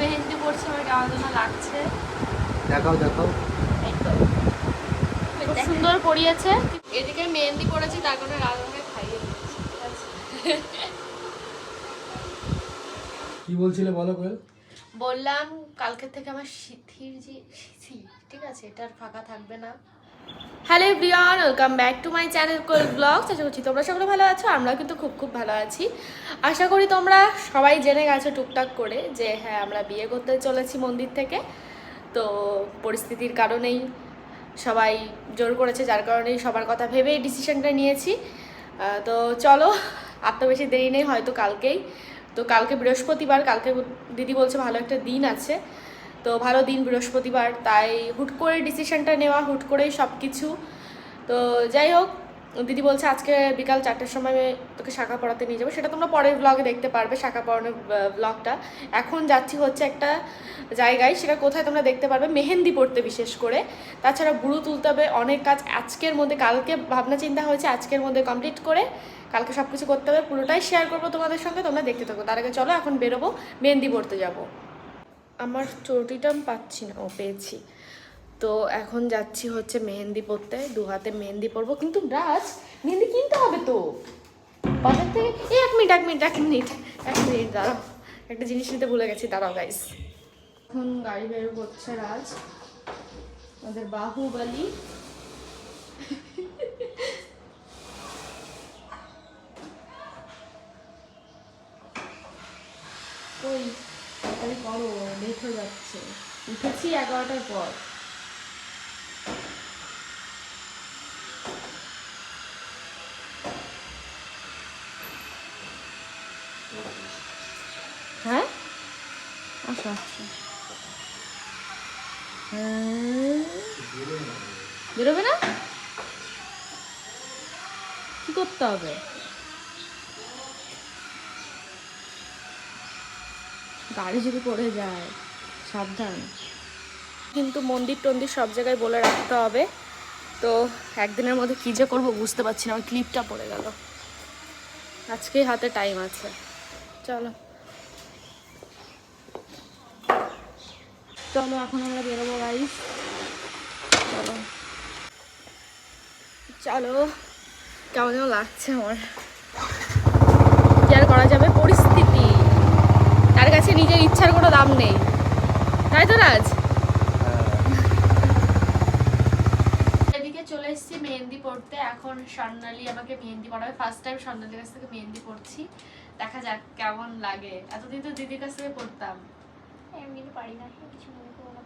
মেহেন্দি পড়ছে আমার কেমন যেন লাগছে। দেখাও দেখাও। খুব সুন্দর পরিয়েছে। এদিকে মেহেন্দি পড়েছি তার কারণে রাধাকে খাইয়ে? কি বলছিলে বলো কোয়েল? বললাম কালকে থেকে আমার সিথির যে সিথি ঠিক আছে? এটা আর ফাঁকা থাকবে না। Hello everyone welcome back to my channel Kol blogs আশা করছি তোমরা সকলে ভালো আছো আমরা কিন্তু খুব খুব ভালো আছি। আশা করি তোমরা সবাই জেনে গেছো টুকটাক করে যে হ্যাঁ আমরা বিয়ে করতে চলেছি মন্দির থেকে। তো পরিস্থিতির কারণেই সবাই জোর করেছে, যার কারণেই সবার কথা ভেবেই ডিসিশনটা নিয়েছি। তো চলো, আর তো বেশি দেরি নেই, হয়তো কালকেই। তো কালকে বৃহস্পতিবার, কালকে দিদি বলছে ভালো একটা দিন আছে। তো ভালো দিন, বৃহস্পতিবার। তাই হুট করে ডিসিশনটা নেওয়া, হুট করেই সব কিছু তো যাই হোক, দিদি বলছে আজকে বিকাল চারটের সময় তোকে শাখা পড়াতে নিয়ে যাব। সেটা তোমরা পরের ব্লগে দেখতে পারবে, শাখা পড়ানোর ব্লগটা এখন যাচ্ছি হচ্ছে একটা জায়গায়, সেটা কোথায় তোমরা দেখতে পারবে, মেহেন্দি পড়তে বিশেষ করে। তাছাড়া বুড়ো তুলতে হবে, অনেক কাজ আজকের মধ্যে, কালকে ভাবনা চিন্তা হয়েছে আজকের মধ্যে কমপ্লিট করে, কালকে সব কিছু করতে হবে, পুরোটাই শেয়ার করব তোমাদের সঙ্গে, তোমরা দেখতে থাকো। তার আগে চলো, এখন বেরোবো, মেহেন্দি পড়তে যাব। আমার চটিটা আমি পাচ্ছি না, ও পেয়েছি। তো এখন যাচ্ছি হচ্ছে মেহেন্দি পরতে, দু হাতে মেহেন্দি পরবো। কিন্তু রাজ মেহেন্দি কিনতে হবে তো। বাজার থেকে এই এক মিনিট এক মিনিট এক মিনিট এক মিনিট, দাঁড়াও। একটা জিনিস নিতে ভুলে গেছি, দাঁড়াও গাইস এখন গাড়ি বের করছে রাজ। আমাদের বাহুবলী। ওই তাড়াতাড়ি করো লেট হয়ে যাচ্ছে। উঠেছি এগারোটার পর। হ্যাঁ? আসো। হ্যাঁ। বেরোবে না? কি করতে হবে? গাড়ি যদি পড়ে যায় সাবধান। কিন্তু মন্দির টন্দির সব জায়গায় বলে রাখতে হবে। তো একদিনের মধ্যে কী যে করব বুঝতে পারছি না আমার ক্লিপটা পড়ে গেল। আজকেই হাতে টাইম আছে। চলো। চলো এখন আমরা বেরোবো গাইস চলো। চলো। কেমন যেন লাগছে আমার। কি আর করা যাবে? পরিস্থিতি কাছে নিজের ইচ্ছার কোনো দাম নেই। তাই তো রাজ? এদিকে চলে এসেছি মেহেন্দি পড়তে এখন স্বর্ণালী আমাকে মেহেন্দি পড়াবে ফার্স্ট টাইম স্বর্ণালীর কাছ থেকে মেহেন্দি পড়ছি দেখা যাক কেমন লাগে। এতদিন তো দিদির কাছ থেকে পড়তাম এমনি তো পারি না কিছু মনে করো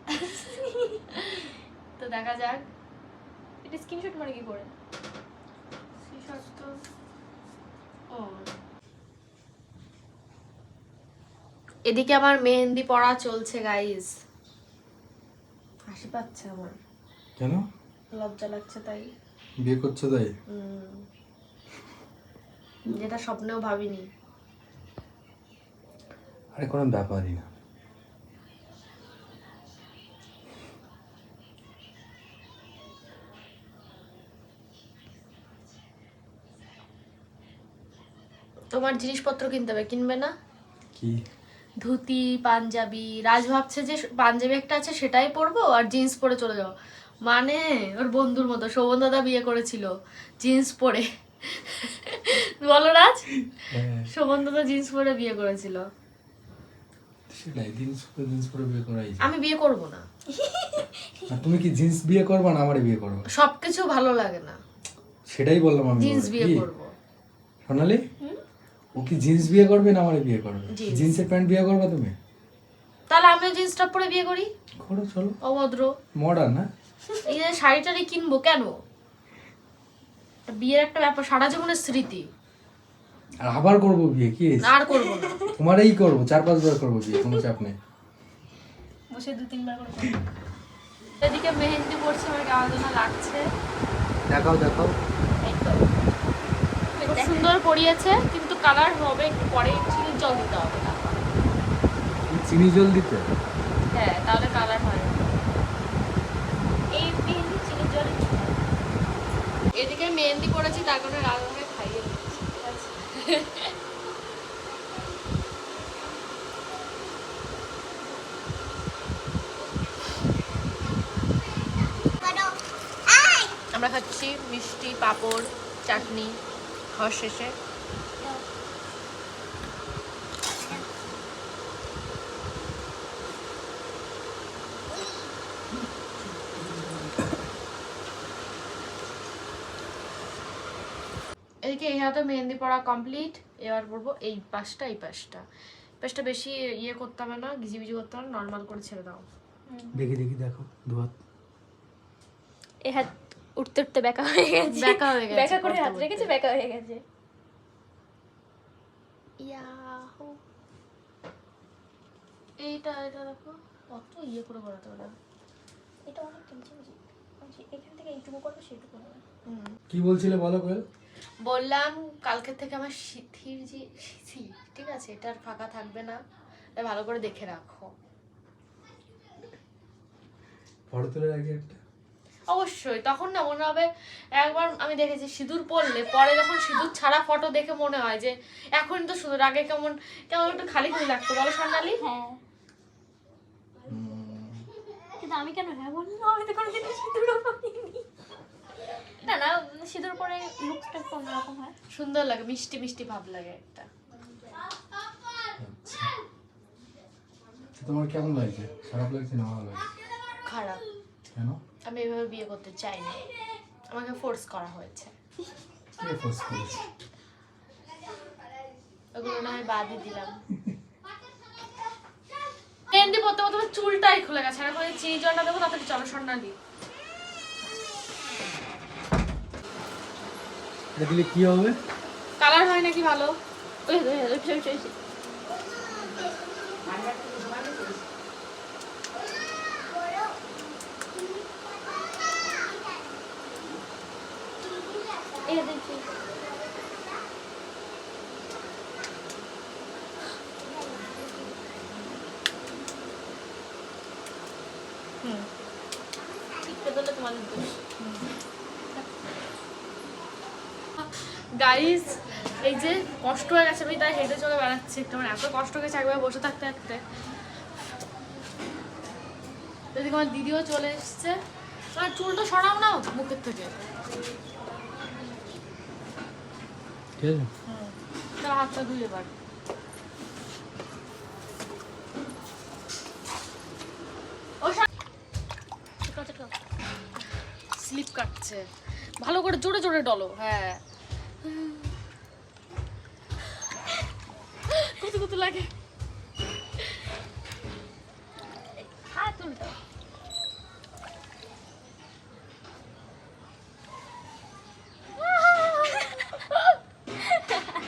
তো দেখা যাক। এটা স্ক্রিনশট মারে কি করে সেই তো ও এদিকে আমার মেহেন্দি পড়া চলছে গাইজ হাসি পাচ্ছে আমার। কেন? লজ্জা লাগছে তাই। বিয়ে করছ তাই? যেটা স্বপ্নেও ভাবিনি। আরে কোনো ব্যাপারই না। তোমার জিনিসপত্র কিনতে হবে কিনবে না? কি? ধুতি পাঞ্জাবি রাজ ভাবছে যে পাঞ্জাবি একটা আছে সেটাই পরবো আর জিন্স পরে চলে যাব। মানে ওর বন্ধুর মতো শোভন দাদা বিয়ে করেছিল জিন্স পরে। বলো রাজ হ্যাঁ, শোভন দাদা জিন্স পরে বিয়ে করেছিল। সেটাই জিন্স পরে বিয়ে করাই আমি বিয়ে করব না। তুমি কি জিন্স বিয়ে করবা না আমারে বিয়ে করবা? সবকিছু ভালো লাগে না। সেটাই বললাম আমি জিন্স বিয়ে? করব। সোনালি? ও কি জিন্স বিয়ে করবে না আমারে বিয়ে করবে? জিন্সের প্যান্ট বিয়ে করবা তুমি? তাহলে আমিও জিন্স টপ পরে বিয়ে করি। করো চলো। অভদ্র। মডার্ন না? এই যে শাড়ি টাড়ি কিনবো কেন? বিয়ের একটা ব্যাপার সারা জীবনের স্মৃতি। আর আবার করব বিয়ে কি? আর করব না। তোমারই করব চার পাঁচবার করব বিয়ে কোনো চাপ নেই। বসে দু তিনবার করে করব। এদিকে মেহেন্দি পড়ছে আমার কেমন যেন লাগছে। দেখাও দেখাও। এই সুন্দর পরিয়েছে কিন্তু কালার হবে একটু পরে চিনি জল দিতে হবে না। চিনি জল দিতে? হ্যাঁ তাহলে কালার হয়। মেহেন্দি এদিকে মেহেন্দি পড়েছি তার কারণে খাইয়ে আমরা খাচ্ছি মিষ্টি পাঁপড় চাটনি। খাওয়ার শেষে? এদিকে এই হাতে মেহেন্দি পড়া কমপ্লিট এবার পড়ব এই পাশটা এই পাশটা। পাশটা বেশি ইয়ে করতে হবে না গিজিবিজি করতে হবে নর্মাল করে ছেড়ে দাও। দেখি দেখি দেখো দুহাত। এ হাত উঠতে উঠতে বেকা হয়ে গেছে। বেঁকা হয়ে গেছে, বেকা করে হাত রেখেছে বেকা হয়ে গেছে। ইয়াহু। এইটা এটা দেখো। কত ইয়ে করে পারে। এটা অনেক টেনশন এখান থেকে এইটুকু করব সেইটুকু হবে কি বলছিলে বলো কোয়েল? বললাম কালকে থেকে আমার সিথির যে সিথি ঠিক আছে এটা আর ফাঁকা থাকবে না। ভালো করে দেখে রাখো। ফটো তুলে রাখি একটা। অবশ্যই তখন না মনে হবে একবার আমি দেখেছি সিঁদুর পরলে পরে যখন সিঁদুর ছাড়া ফটো দেখে মনে হয় যে এখন তো সুন্দর আগে কেমন কেমন একটু খালি খালি লাগতো বলো স্বর্ণালী হ্যাঁ। কিন্তু আমি কেন হ্যাঁ বললাম আমি তো কোনোদিন পরিনি। না না সিঁদুর পরে লুকসটা একটু অন্যরকম হয়। সুন্দর লাগে মিষ্টি মিষ্টি ভাব লাগে একটা। আচ্ছা। তোমার কেমন লাগছে? খারাপ লাগছে না ভালো লাগছে? খারাপ। কেন? আমি এভাবে বিয়ে করতে চাইনি। আমাকে ফোর্স করা হয়েছে। ওগুলো না আমি বাদই দিলাম। মেহেন্দি পরতে আমার চুলটাই খুলে গেছে। আর এখন চিনি জলটা দেবো তাড়াতাড়ি চলো স্বর্ণালী এটা দিলে কি হবে? কালার হয় নাকি ভালো? ওই ওই ওই। ওই ওই ওই। এই যে কষ্ট হয়ে গেছে, আমি তাই হেঁটে চলে বেড়াচ্ছি। আমার এত কষ্ট গেছে একবার বসে থাকতে থাকতে। এদিকে আমার দিদিও চলে এসছে। তোমার চুলটা সরাও না মুখের থেকে। চিকন স্লিপ কাটছে। ভালো করে জোরে জোরে ডলো। হ্যাঁ। কত কত লাগে হাত উল্টো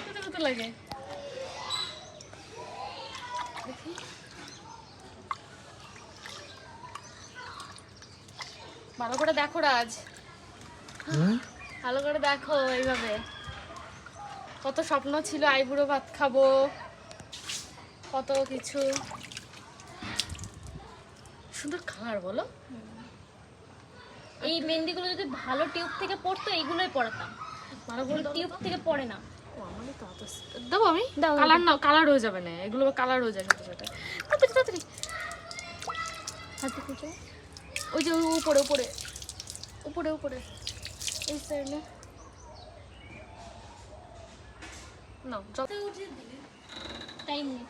কত কত লাগে দেখি ভালো করে দেখো রাজ। ভালো করে দেখো এইভাবে। কত স্বপ্ন ছিল আইবুড়ো ভাত খাব কত কিছু। সুন্দর কালার বলো। এই মেহেন্দিগুলো যদি ভালো টিউব থেকে পড়তো এইগুলোই পড়াতাম। ভালো করে টিউব থেকে পড়ে না। দেবো আমি? কালার না কালার হয়ে যাবে না এগুলো কালার হয়ে যাবে সাথে সাথে। তাড়াতাড়ি তাড়াতাড়ি। হাতে কুচো। ওই যে উপরে উপরে। উপরে উপরে। এই সাইডে না টাইম নেই।